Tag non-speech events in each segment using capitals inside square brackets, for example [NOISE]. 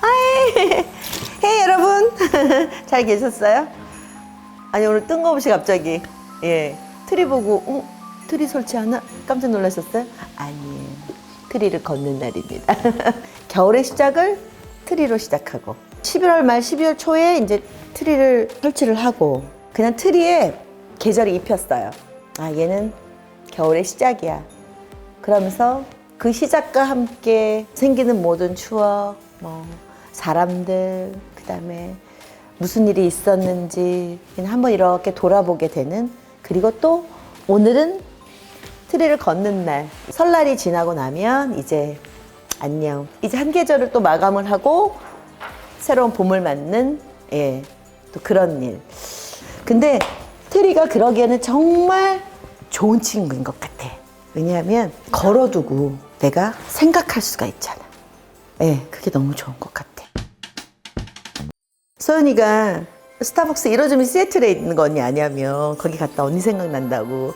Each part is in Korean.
하이, 헤이 여러분, [LAUGHS] 잘 계셨어요? 아니 오늘 뜬금없이 갑자기 예 트리 보고 어 트리 설치하나 깜짝 놀라셨어요? 아니에요, 트리를 걷는 날입니다. [LAUGHS] 겨울의 시작을 트리로 시작하고 11월 말 12월 초에 이제 트리를 설치를 하고 그냥 트리에 계절이 입혔어요. 아 얘는 겨울의 시작이야. 그러면서 그 시작과 함께 생기는 모든 추억, 뭐 사람들, 그다음에 무슨 일이 있었는지 한번 이렇게 돌아보게 되는 그리고 또 오늘은 트리를 걷는 날 설날이 지나고 나면 이제 안녕 이제 한 계절을 또 마감을 하고 새로운 봄을 맞는 예 또 그런 일 근데 트리가 그러기에는 정말 좋은 친구인 것 같아. 왜냐하면 걸어두고 내가 생각할 수가 있잖아. 예, 그게 너무 좋은 것 같아. 소연이가 스타벅스 1호점이 시애틀에 있는 거 언니 아냐면 거기 갔다 언니 생각난다고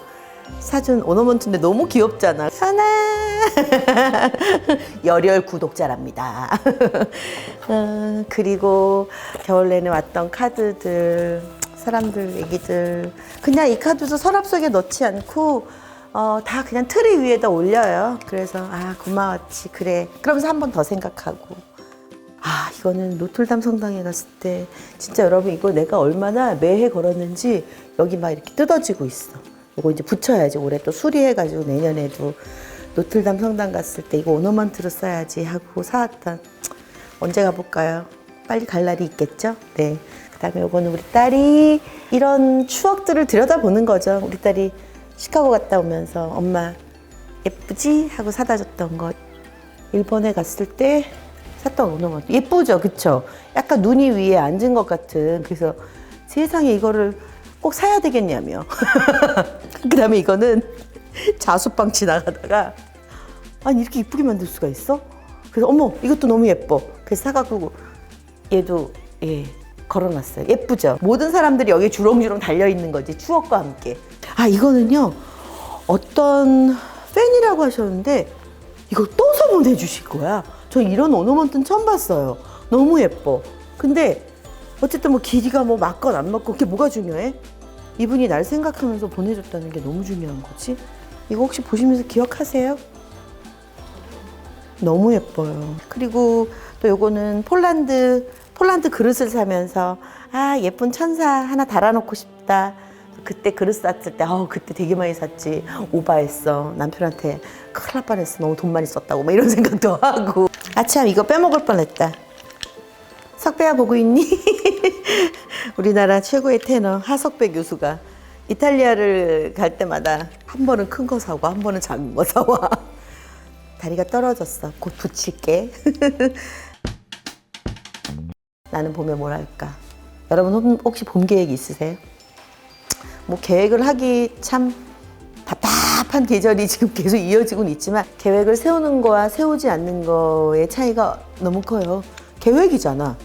사준 오너먼트인데 너무 귀엽잖아. 하나 [LAUGHS] 열혈 구독자랍니다. [LAUGHS] 어, 그리고 겨울 내내 왔던 카드들, 사람들 얘기들 그냥 이 카드도 서랍 속에 넣지 않고 어, 다 그냥 트리 위에다 올려요. 그래서 아 고마웠지 그래. 그러면서 한 번 더 생각하고 아 이거는 노틀담 성당에 갔을 때 진짜 여러분 이거 내가 얼마나 매해 걸었는지 여기 막 이렇게 뜯어지고 있어. 이거 이제 붙여야지 올해 또 수리해가지고 내년에도 노틀담 성당 갔을 때 이거 오너먼트로 써야지 하고 사왔던 언제 가볼까요? 빨리 갈 날이 있겠죠? 네. 그 다음에 요거는 우리 딸이 이런 추억들을 들여다보는 거죠. 우리 딸이 시카고 갔다 오면서 엄마 예쁘지 하고 사다 줬던 것. 일본에 갔을 때 샀던 오너먼트 예쁘죠, 그쵸? 약간 눈이 위에 앉은 것 같은 그래서 세상에 이거를 꼭 사야 되겠냐며. [LAUGHS] 그 다음에 이거는 자수방 지나가다가 아니 이렇게 이쁘게 만들 수가 있어? 그래서 어머 이것도 너무 예뻐. 그래서 사갖고 얘도 예 걸어놨어요. 예쁘죠? 모든 사람들이 여기 주렁주렁 달려 있는 거지 추억과 함께. 아 이거는요 어떤 팬이라고 하셨는데 이걸 떠서 보내주실 거야. 저 이런 오너먼트는 처음 봤어요. 너무 예뻐. 근데 어쨌든 뭐 길이가 뭐 맞건 안 맞건 그게 뭐가 중요해? 이분이 날 생각하면서 보내줬다는 게 너무 중요한 거지. 이거 혹시 보시면서 기억하세요? 너무 예뻐요. 그리고 또 요거는 폴란드 폴란드 그릇을 사면서 아 예쁜 천사 하나 달아놓고 싶다. 그때 그릇 샀을 때, 어 그때 되게 많이 샀지. 오바했어. 남편한테 큰일 날 뻔했어. 너무 돈 많이 썼다고. 막 이런 [LAUGHS] 생각도 하고. 아 참 이거 빼먹을 뻔했다. 석배야 보고 있니? [LAUGHS] 우리나라 최고의 테너 하석배 교수가 이탈리아를 갈 때마다 한 번은 큰 거 사고 한 번은 작은 거 사와. 다리가 떨어졌어. 곧 붙일게. [LAUGHS] 나는 봄에 뭘 할까? 여러분 혹- 혹시 봄 계획 있으세요? 뭐 계획을 하기 참 답답한 계절이 지금 계속 이어지고는 있지만 계획을 세우는 거와 세우지 않는 거의 차이가 너무 커요. 계획이잖아.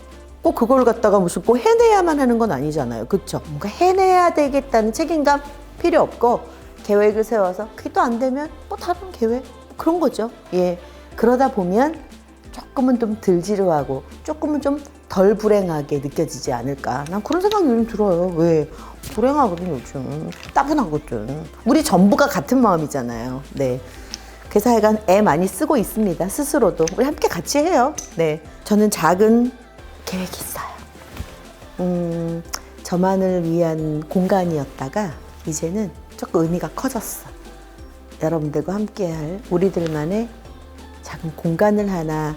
꼭 그걸 갖다가 무슨 꼭 해내야만 하는 건 아니잖아요. 그렇죠? 뭔가 해내야 되겠다는 책임감 필요 없고 계획을 세워서 그게 또 안 되면 뭐 다른 계획 뭐 그런 거죠. 예. 그러다 보면 조금은 좀 덜 지루하고 조금은 좀 덜 불행하게 느껴지지 않을까. 난 그런 생각이 요즘 들어요. 왜? 불행하거든, 요즘. 따분하거든. 우리 전부가 같은 마음이잖아요. 네. 그래서 하여간 애 많이 쓰고 있습니다. 스스로도. 우리 함께 같이 해요. 네. 저는 작은 계획이 있어요. 음, 저만을 위한 공간이었다가 이제는 조금 의미가 커졌어. 여러분들과 함께할 우리들만의 작은 공간을 하나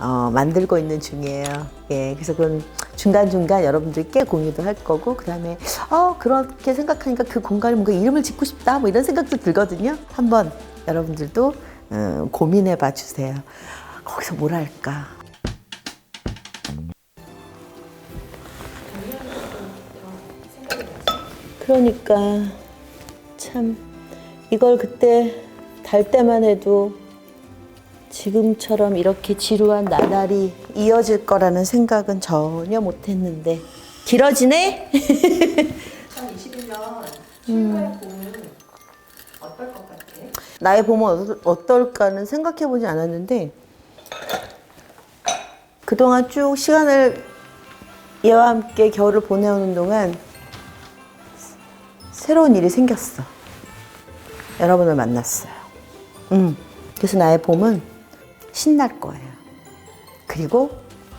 어, 만들고 있는 중이에요. 예, 그래서 그건 중간중간 여러분들께 공유도 할 거고, 그 다음에, 어, 그렇게 생각하니까 그 공간에 뭔가 이름을 짓고 싶다, 뭐 이런 생각도 들거든요. 한번 여러분들도 어, 고민해 봐 주세요. 거기서 뭘 할까? 그러니까 참 이걸 그때 달 때만 해도 지금처럼 이렇게 지루한 나날이 이어질 거라는 생각은 전혀 못했는데 길어지네. [LAUGHS] 2021년 친구의 봄은 어떨 것 같아? 나의 봄은 어떨- 어떨까는 생각해 보지 않았는데 그동안 쭉 시간을 얘와 함께 겨울을 보내오는 동안 새로운 일이 생겼어. 여러분을 만났어요. 음. 그래서 나의 봄은 신날 거예요. 그리고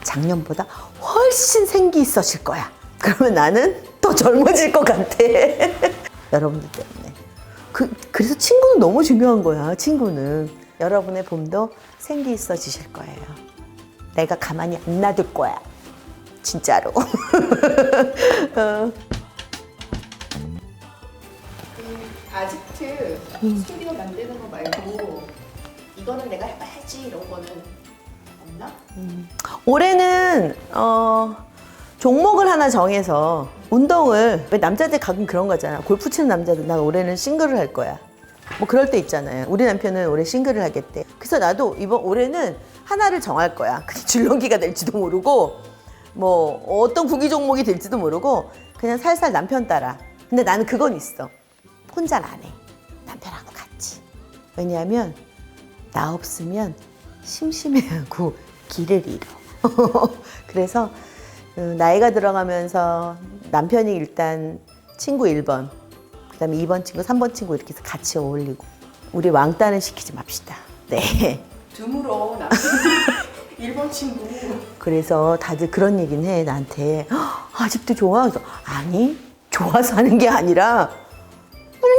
작년보다 훨씬 생기 있어질 거야. 그러면 나는 더 젊어질 것 같아. [LAUGHS] 여러분들 때문에. 그, 그래서 친구는 너무 중요한 거야, 친구는. 여러분의 봄도 생기 있어지실 거예요. 내가 가만히 안 놔둘 거야. 진짜로. [LAUGHS] 어. 아지트 스튜디오 만드는 거 말고 이거는 내가 해봐야지 이런 거는 없나? 올해는 어, 종목을 하나 정해서 운동을 왜 남자들 가끔 그런 거잖아. 골프 치는 남자들 난 올해는 싱글을 할 거야. 뭐 그럴 때 있잖아요. 우리 남편은 올해 싱글을 하겠대. 그래서 나도 이번 올해는 하나를 정할 거야. [LAUGHS] 그게 줄넘기가 될지도 모르고 뭐 어떤 구기 종목이 될지도 모르고 그냥 살살 남편 따라. 근데 나는 그건 있어 혼자는 안 해 남편하고 같이 왜냐하면 나 없으면 심심해하고 [LAUGHS] 길을 잃어. [LAUGHS] 그래서 음, 나이가 들어가면서 남편이 일단 친구 1번, 그 다음에 2번 친구, 3번 친구 이렇게 해서 같이 어울리고 우리 왕따는 시키지 맙시다. 네. 드물어 나 일본 친구 그래서 다들 그런 얘기는 해 나한테 "헉, 아직도 좋아? 그래서 아니 좋아서 하는 게 아니라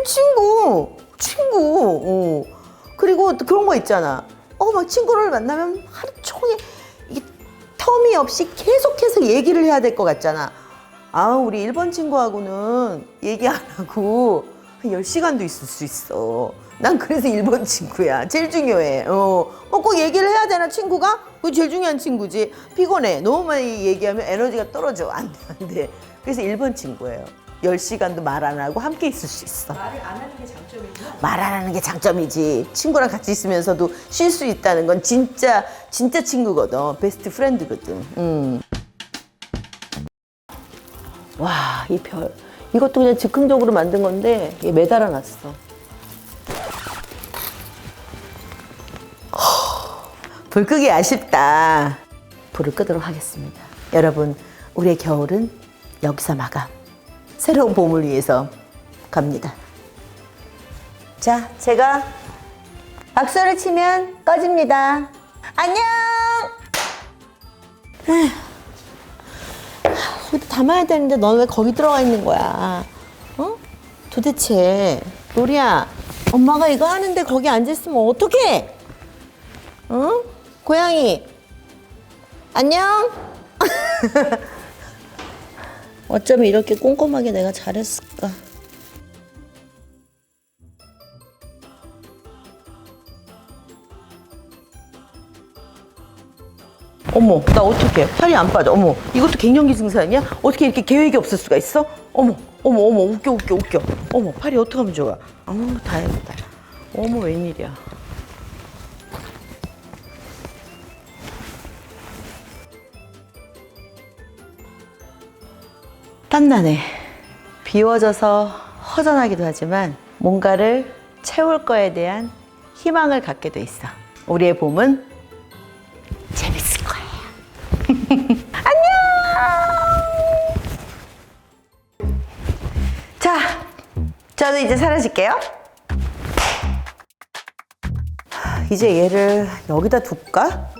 친구 친구 어. 그리고 또 그런 거 있잖아. 어 막 친구를 만나면 하루 종일 이게 텀이 없이 계속해서 얘기를 해야 될 것 같잖아. 아 우리 일본 친구하고는 얘기 안 하고 한 10시간도 있을 수 있어. 난 그래서 일본 친구야. 제일 중요해. 어, 어, 꼭 얘기를 해야 되나 친구가? 그게 제일 중요한 친구지. 피곤해. 너무 많이 얘기하면 에너지가 떨어져. 안 돼 안 돼. 그래서 일본 친구예요 10시간도 말 안 하고 함께 있을 수 있어 말을 안 하는 게 장점이구나 말안 하는 게 장점이지. 친구랑 같이 있으면서도 쉴 수 있다는 건 진짜 진짜 친구거든. 베스트 프렌드거든. 음. 와, 이 별. 이것도 그냥 즉흥적으로 만든 건데 얘 매달아 놨어. 불 끄기 아쉽다. 불을 끄도록 하겠습니다. 여러분, 우리의 겨울은 여기서 마감. 새로운 봄을 위해서 갑니다. 자, 제가 박수를 치면 꺼집니다. 안녕! 거기 담아야 되는데 넌 왜 거기 들어가 있는 거야? 어? 도대체, 로리야, 엄마가 이거 하는데 거기 앉아있으면 어떡해? 어? 고양이, 안녕? [LAUGHS] 어쩌면 이렇게 꼼꼼하게 내가 잘했을까? 어머, 나 어떻게 살이 안 빠져? 어머, 이것도 갱년기 증상이야? 어떻게 이렇게 계획이 없을 수가 있어? 어머, 어머, 어머, 웃겨, 웃겨, 웃겨. 어머, 팔이 어떡하면 좋아? 어머, 다행이다. 어머, 웬일이야. 땀나네. 비워져서 허전하기도 하지만 뭔가를 채울 거에 대한 희망을 갖게 돼 있어. 우리의 봄은 재밌을 거예요. [LAUGHS] 안녕! 자, 저는 이제 사라질게요. 이제 얘를 여기다 둘까?